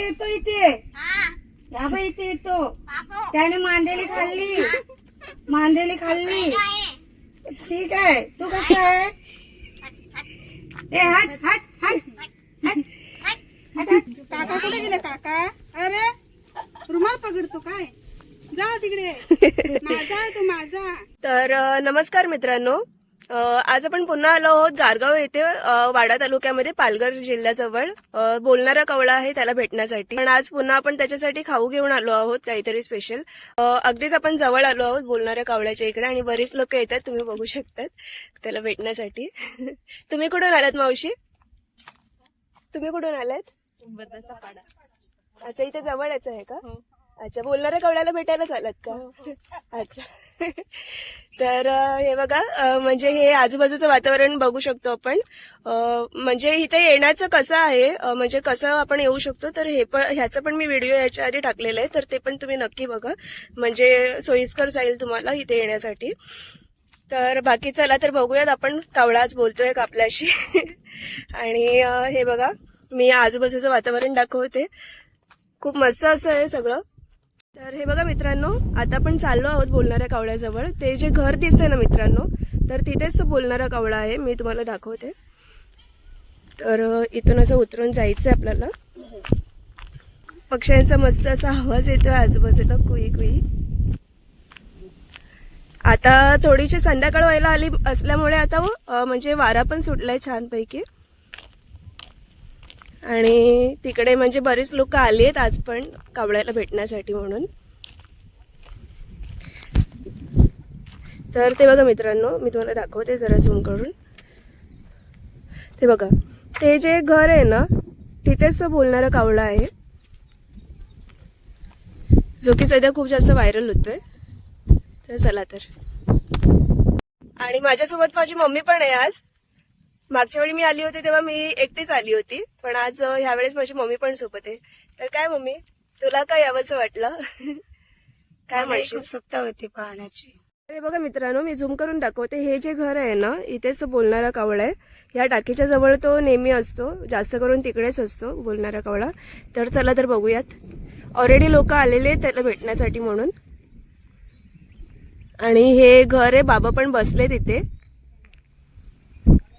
येतो इथे. या बाई इथे येतो. त्याने मांदेली खाल्ली. मांदेली खाल्ली. ठीक आहे. तू कसा आहे? ए हट हट हट. हट हट हट. काका कुठे गेले काका? अरे रुमाल पकडतो काय? जा तिकडे. माझा आहे तो माझा. तर अ, नमस्कार मित्रांनो. आज आपण पुन्हा आलो आहोत गारगाव येथे वाडा तालुक्यामध्ये पालघर जिल्ह्याजवळ. बोलणारा कवळा आहे त्याला भेटण्यासाठी. पण आज पुन्हा आपण त्याच्यासाठी खाऊ घेऊन आलो आहोत काहीतरी स्पेशल अगदीच आपण जवळ आलो आहोत बोलणाऱ्या कावळ्याच्या इकडे आणि बरीच लोक येतात तुम्ही बघू शकतात त्याला भेटण्यासाठी. तुम्ही कुठून आलात मावशी? तुम्ही कुठून आलात? अच्छा इथे जवळच आहे का? अच्छा बोलणाऱ्या कवड्याला भेटायलाच आलात का? अच्छा. तर हे बघा म्हणजे हे आजूबाजूचं वातावरण बघू शकतो आपण. म्हणजे इथे येण्याचं कसं आहे म्हणजे कसं आपण येऊ शकतो तर हे पण ह्याचं पण मी व्हिडिओ याच्या आधी टाकलेलं आहे तर ते पण तुम्ही नक्की बघा. म्हणजे सोयीस्कर जाईल तुम्हाला इथे येण्यासाठी. तर बाकी चला तर बघूयात आपण कावळा आज बोलतोय का आपल्याशी? आणि हे बघा मी आजूबाजूचं वातावरण दाखवते. खूप मस्त असं आहे सगळं. तर हे बघा मित्रांनो आता आपण चाललो आहोत बोलणाऱ्या कावळ्याजवळ. ते जे घर दिसतंय ना मित्रांनो तर तिथेच तो बोलणारा कावळा आहे. मी तुम्हाला दाखवते. तर इथून असं उतरून जायचं आपल्याला. पक्ष्यांचा मस्त असा आवाज येतोय आजूबाजूला कुई कुई. आता थोडीशी संध्याकाळ व्हायला आली असल्यामुळे आता म्हणजे वारा पण सुटलाय छानपैकी. आणि तिकडे म्हणजे बरीच लोक आली आहेत आज पण कावळ्याला भेटण्यासाठी म्हणून. तर ते बघा मित्रांनो मी तुम्हाला दाखवते जरा झूम करून. ते बघा ते जे घर आहे ना तिथेच बोलणारं बोलणारा कावळा आहे. जो की सध्या खूप जास्त व्हायरल होतोय. तर चला तर. आणि माझ्यासोबत माझी मम्मी पण आहे आज. मागच्या वेळी मी आली होती तेव्हा मी एकटीच आली होती पण आज ह्यावेळेस माझी मम्मी पण सोबत आहे. तर काय मम्मी तुला काय यावंसं वाटलं? काय म्हणशील? उत्सुकता होती पाहण्याची. अरे बघा मित्रांनो मी झूम करून दाखवते. हे जे घर आहे ना इथेच बोलणारा कावळा आहे. या टाकीच्या जवळ तो नेहमी असतो जास्त करून तिकडेच असतो बोलणारा कावळा. तर चला तर बघूयात. ऑलरेडी लोक आलेले आहेत त्याला भेटण्यासाठी म्हणून. आणि हे घर आहे बाबा पण बसले तिथे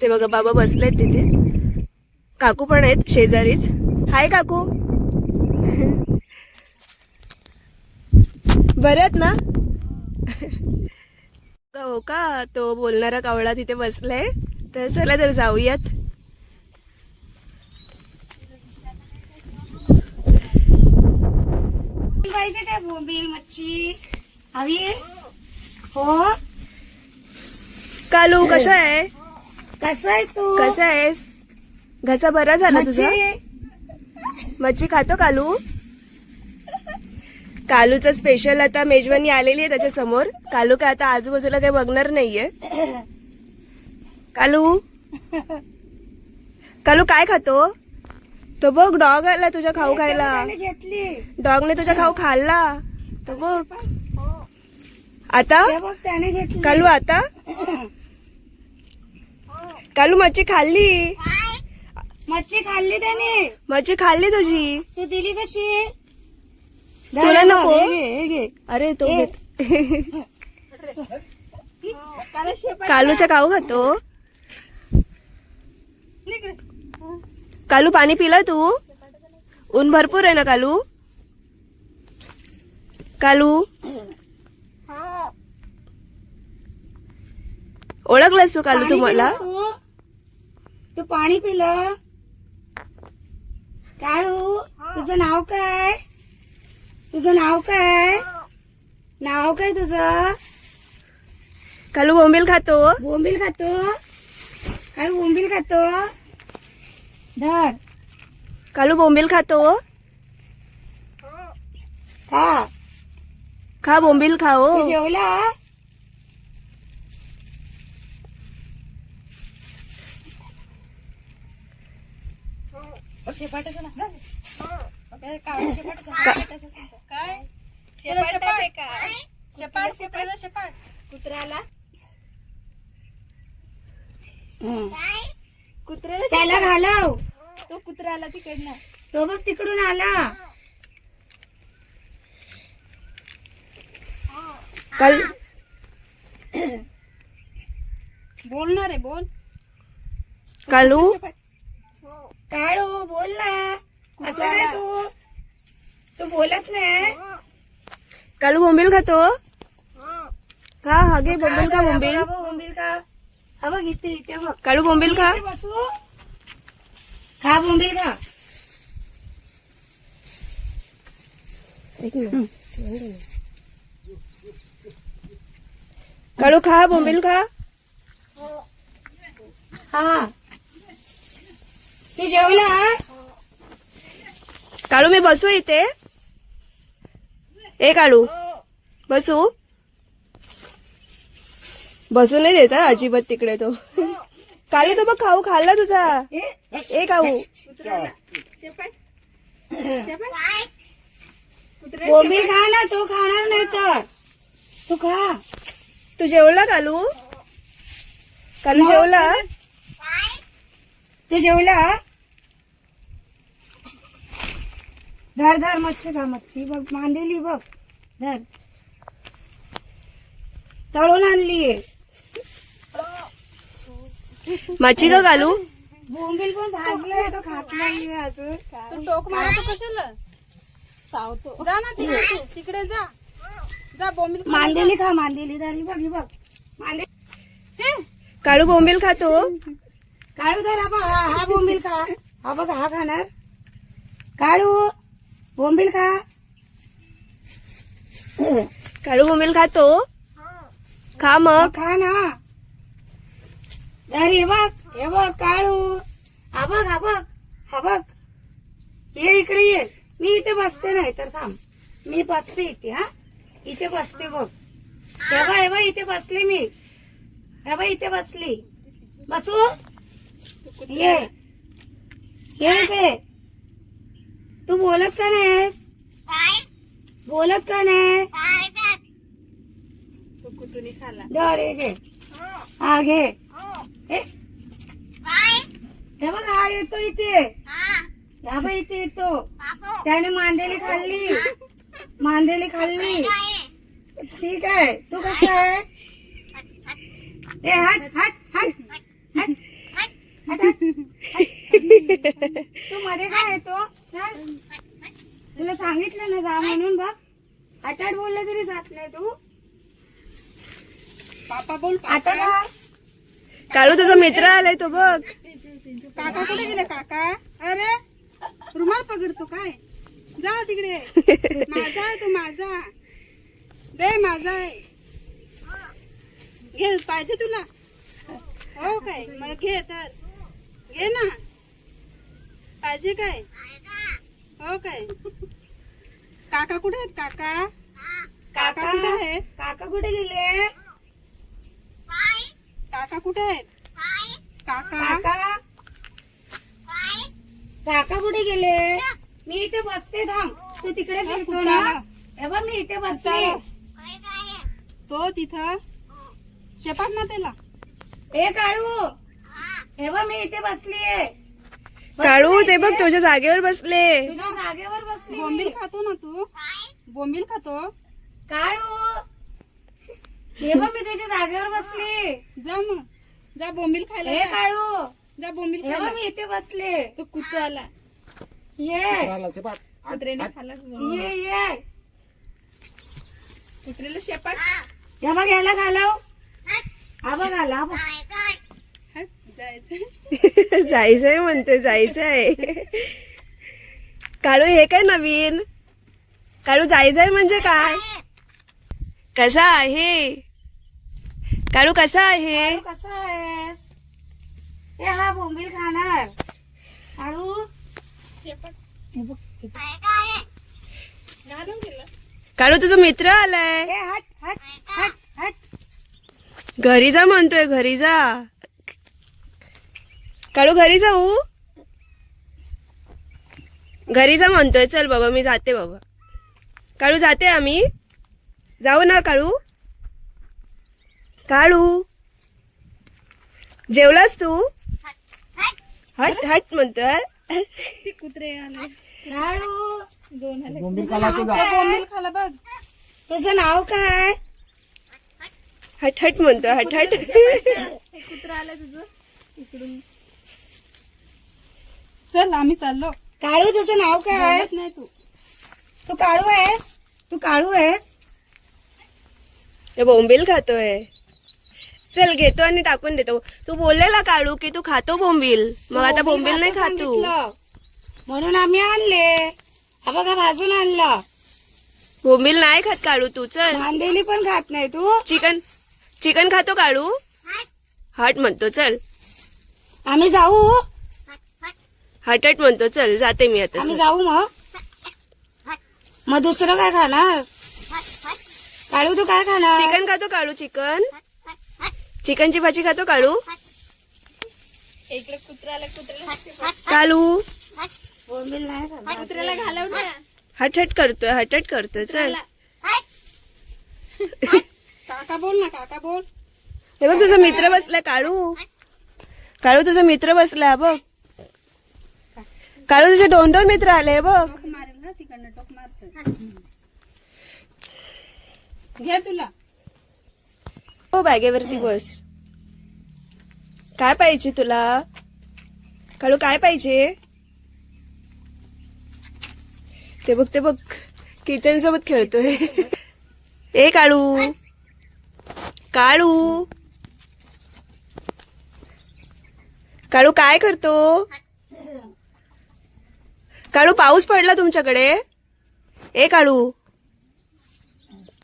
ते बघा बाबा बसलेत तिथे. काकू पण आहेत शेजारीच. हाय काकू. बरे आहेत ना? हो का? तो बोलणारा कावळा तिथे बसलाय. तर चला तर जाऊयात. पाहिजे काय बोंबील मच्छी? हवी? हो? कालू कसा आहे? कसा आहेस तू? कसा आहेस? घसा बरा झाला तुझा? मच्छी मच्छी खातो कालू? कालूचं स्पेशल आता मेजवानी आलेली आहे त्याच्यासमोर कालू काय आता आजूबाजूला काही बघणार नाहीये. कालू? कालू काय खातो? तो बघ डॉग आला तुझ्या खाऊ खायला. त्याने घेतली. डॉगने तुझा खाऊ खाल्ला. तो बघ. आता ते बघ त्याने घेतली. कालू आता? कालू मच्छी खाल्ली? मच्छी खाल्ली त्याने. मच्छी खाल्ली तुझी? तू दिली कशी? तुला नको? अरे तो. घेत. कालूचा खाऊ खातो? कालू पाणी पिला तू? ऊन भरपूर आहे ना कालू? कालू? ओळखलंस तू कालू तुम्हाला? तू? पाणी पिलं? काळू तुझं नाव काय? तुझं नाव काय? नाव काय तुझं? कालू बोंबील खातो. बोंबील खातो? काळू बोंबील खातो? धर. कालू बोंबील खातो. खा. खा बोंबील खाओ. तू जेवला? कुत्र्याला हं. कुत्र्याला. त्याला घालव. तो कुत्र्याला तिकडनं. तो बघ तिकडून आला. काल बोलणार आहे बोल. कालू? काळू बोल ना असं तू. तू बोलत नाही. कालू बोंबील खातो? खा हा घे बोंबील खा बोंबील. का हा बघ इथे इथे बघ. कालू बोंबील खा. इथे बसू. खा बोंबील का कालू खा बोंबील खा. हा. तू जेवला काळू मी बसू इथे. ए काळू बसू. बसू नाही देत अजिबात तिकडे तो. काल तो बघ खाऊ खाल्ला तुझा. ए, खाऊ मी खा ना तो खाणार नाही तर. तू खा. तू जेवला कालू कालू जेवला? तू जेवला? धर धर मच्छी खा मच्छी. बघ मांदेली बघ. धर. तळून आणलीये माची का कालू बोंबील पण भाजलंय तो खात नाहीये अजून. तू टोक मारतो कशाला? सावतो. जा ना तिकडे तू, तिकडे जा. जा बोंबील खा. मांदेली खा मांदेली. धर ही बघ ही बघ. मांदे हे, काळू बोंबील खातो. काळू धर हा बघ हा बोंबील खा हा बघ हा खाणार. काळू बोंबील खा. काळू बोंबील खातो? खा मग. खा ना. अरे हे बघ हे बघ काळू. हा बघ हा बघ हा बघ. ये इकडे ये. मी इथे बसते नाही तर थांब. मी बसते इथे हा. इथे बसते बघ. हे बघ हे बघ इथे बसले मी. हे बघ इथे बसली. बसू? ये. ये इकडे. तू बोलत का नाहीस? बोलत का नाही तू कुतुनी खाला दर हे घे. हा. घे. हे. हे बघ हा येतो इथे. हा. बघ इथे येतो. त्याने मांदेली खाल्ली. मांदेली खाल्ली. ठीक आहे. तू कसा आहे? ए हट हट हट, हट. तू मध्ये काय येतो चल. तुला सांगितलं ना जा म्हणून बघ. हट बोललं तरी जात नाही तू. पापा बोल आता काळू तुझा मित्र आलाय तो बघ. काका कुठे गेले काका? अरे रुमाल पकडतो काय? जा तिकडे. माझा आहे तो माझा. दे माझा आहे. घे पाहिजे तुला. हो काय? मग घे तर घे ना. पाहिजे काय? हो काय? काका कुठे आहेत काका? काका कुठे आहेत? काका कुठे गेले? काका कुठे आहेत? काका? काका? काका कुठे गेले? मी इथे बसते थांब. तू तिकडे फिरतो ना. हे बघ मी इथे बसते. तो तिथं. शेपाट ना त्याला. ए काळू. हे बघ मी इथे बसलीये. काळू ते बघ तुझ्या जागेवर बसले. तुझ्या जागेवर बसली. बोंबील. खातो ना तू? बोंबील खातो? काळू. हे बघ मी तुझ्या जागेवर बसली. जा मग. जा बोंबील खायला हे जा. काळू. जा बोंबील हे बघ खायला. मी इथे बसले. तो कुत्रा आला ये कुत्र्याने खाला ये ये. कुत्र्याला शेपाट. हे बघ याला घालव. हा बघ आला हा बघ. जायचंय. म्हणते जायचंय. काळू हे काय नवीन? काळू जायचंय म्हणजे काय? कसा आहे? काळू कसा आहे? काळू कसा आहेस? हे हा बोंबील खाणार. काळू? काळू तुझा मित्र आलाय. हट हट हट हट. घरी जा म्हणतोय घरी जा. काळू घरी जाऊ? घरी जा म्हणतोय चल बाबा मी जाते बाबा. काळू जाते आम्ही. जाऊ ना काळू. काळू. जेवलास तू? हट हट म्हणतोय. कुत्रे आले काळू. दोन आले बोंबील खाला तुझा बोंबील खाला बघ. तुझं नाव काय? हट हट म्हणतो हट हट. कुत्रा आलं तुझं. इकडून. चल आम्ही चाललो. काळू तुझं नाव काय? बोलत नाही तू. तू काळू आहेस? तू काळू आहेस? तो बोंबील खातोय. चल घेतो आणि टाकून देतो. तू बोललेला काढू की तू खातो बोंबील. मग आता बोंबील नाही खातो सांगितलं. म्हणून आम्ही आणले. हा बघा भाजून आणला. बोंबील नाही खात काढू तू चल. मांदेली पण खात नाही तू. चिकन चिकन खातो काढू हट म्हणतो चल. आम्ही जाऊ. हट हट म्हणतो चल जाते मी आता. आम्ही. जाऊ मग. मग दुसरं काय खाणार? काळू तू काय खाणार? चिकन खातो काढू चिकन. चिकनची भाजी खातो इकडे आला कुत्र्याला कालू. बोंबील नाही खाणार. कुत्र्याला घालव ना. हट हट करतोय हट हट करतोय चल. काका बोल ना काका बोल. हे बघ तुझा मित्र बसलाय काळू. काळू तुझा मित्र बसलाय हा बघ. काळू तुझे दोन दोन मित्र आले बघ. टोक मारेल ना तिकडनं टोक मारत घे तुला. हो बॅगेवरती बस. काय पाहिजे तुला? काळू काय पाहिजे? ते बघ ते बघ. किचन सोबत खेळतोय. ए काळू. काळू. काळू काय करतो? काळू पाऊस पडला तुमच्याकडे? ए काळू.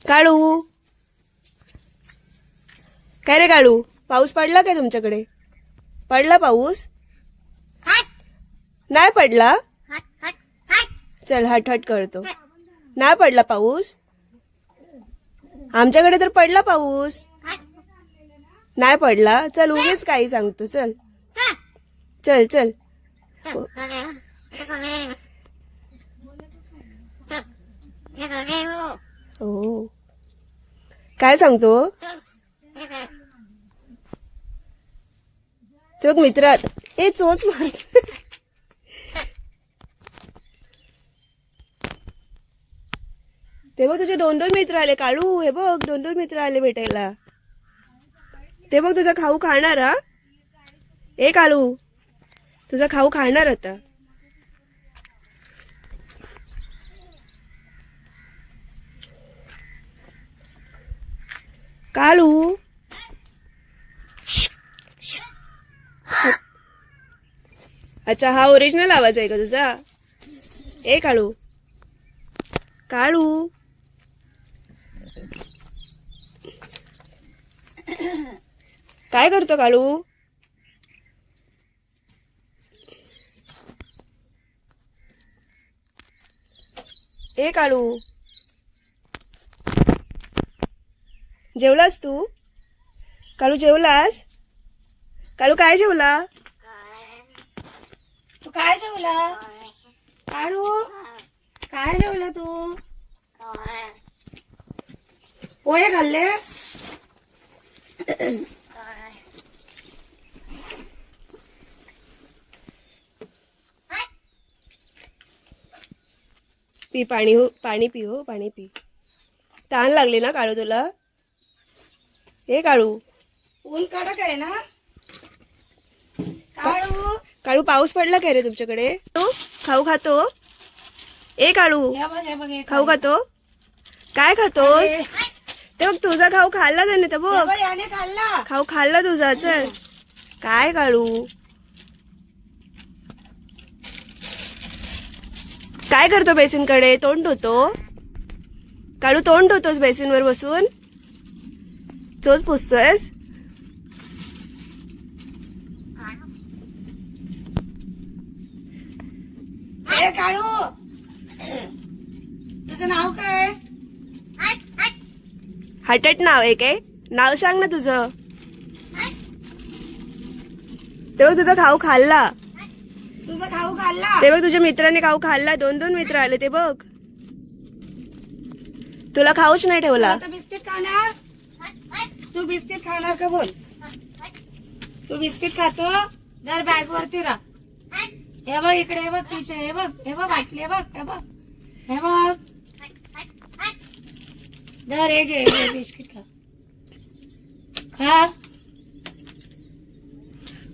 काळू. काय रे काळू? पाऊस पडला काय तुमच्याकडे? पडला पाऊस? नाही पडला? चल हट हट करतो. नाही पडला पाऊस? आमच्याकडे तर पडला पाऊस. नाही पडला? चल उगीच काही सांगतो. चल. चल चल. हो. काय सांगतो? ते बघ मित्रात ए चोच मार ते बघ तुझे दोन दोन मित्र आले काळू हे बघ दोन दोन मित्र आले भेटायला. ते बघ तुझा खाऊ खाणार हा? ए काळू तुझा खाऊ खाणार आता. काळू अच्छा हा ओरिजिनल आवाज आहे का तुझा? ए काळू काळू काय करतो काळू ए काळू जेवलास तू? काळू जेवलास? काळू काय जेवला? तू काय जेवला? काळू काय जेवला तू? पोहे खाल्ले? पी पाणी हो पाणी पी हो पाणी पी. ताण लागली ना काळू तुला? हे काळू. ऊन कडक आहे ना? काळू. काळू पाऊस पडला काय रे तुमच्याकडे? तू खाऊ खातो. ए काळू खाऊ खातो. काय खातोस? ते बघ तुझा खाऊ खाल्ला त्याने तर बघ. खाल्ला. खाऊ खाल्ला तुझा चल. काय काळू? काय करतो बेसिनकडे? तोंड धुतो? काळू तोंड धुतोस बेसिनवर बसून? तोच पुसतोयस काळू तुझं नाव काय हटट नाव आहे काय नाव सांग ना तुझं ते बघ तुझा खाऊ खाल्ला तुझा खाऊ खाल्ला ते बघ तुझ्या मित्राने खाऊ खाल्ला दोन दोन मित्र आले ते बघ तुला खाऊच नाही ठेवला बिस्किट खाणार तू बिस्किट खाणार का बोल? तू बिस्किट खातो? जर बॅग वरती राह. हे बघ इकडे हे बघ तिचे हे बघ हे बघ वाटली हे बघ हे बघ. हे बघ. धर हे घे बिस्किट खा. खा.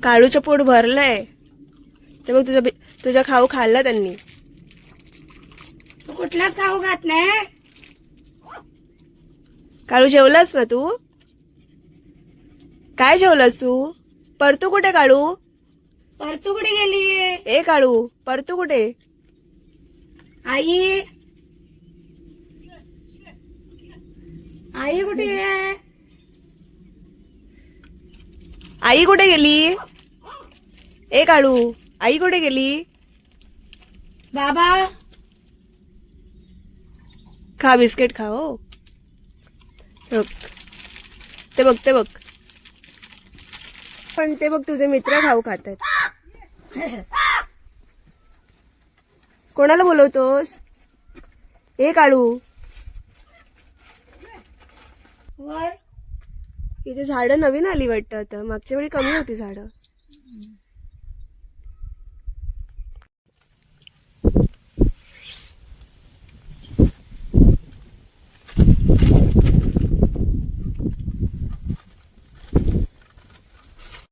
काळूचं पोट भरलंय. ते बघ तुझा बि- तुझा खाऊ खाल्ला त्यांनी. तू कुठलाच खाऊ खात नाही. काळू जेवलास ना तू? काय जेवलास तू? परतू कुठे काळू? परतू कुठे गेली? ए काळू परतू कुठे? आई? आई कुठे आहे? आई कुठे गेली? ए काळू आई कुठे गेली? बाबा? खा बिस्किट खा हो. बघ ते बघ ते बघ. पण ते बघ तुझे मित्र खाऊ खातात. कोणाला बोलवतोस? ए काळू. वर. इथे झाडं नवीन आली वाटतं आता. मागच्या वेळी कमी होती झाडं.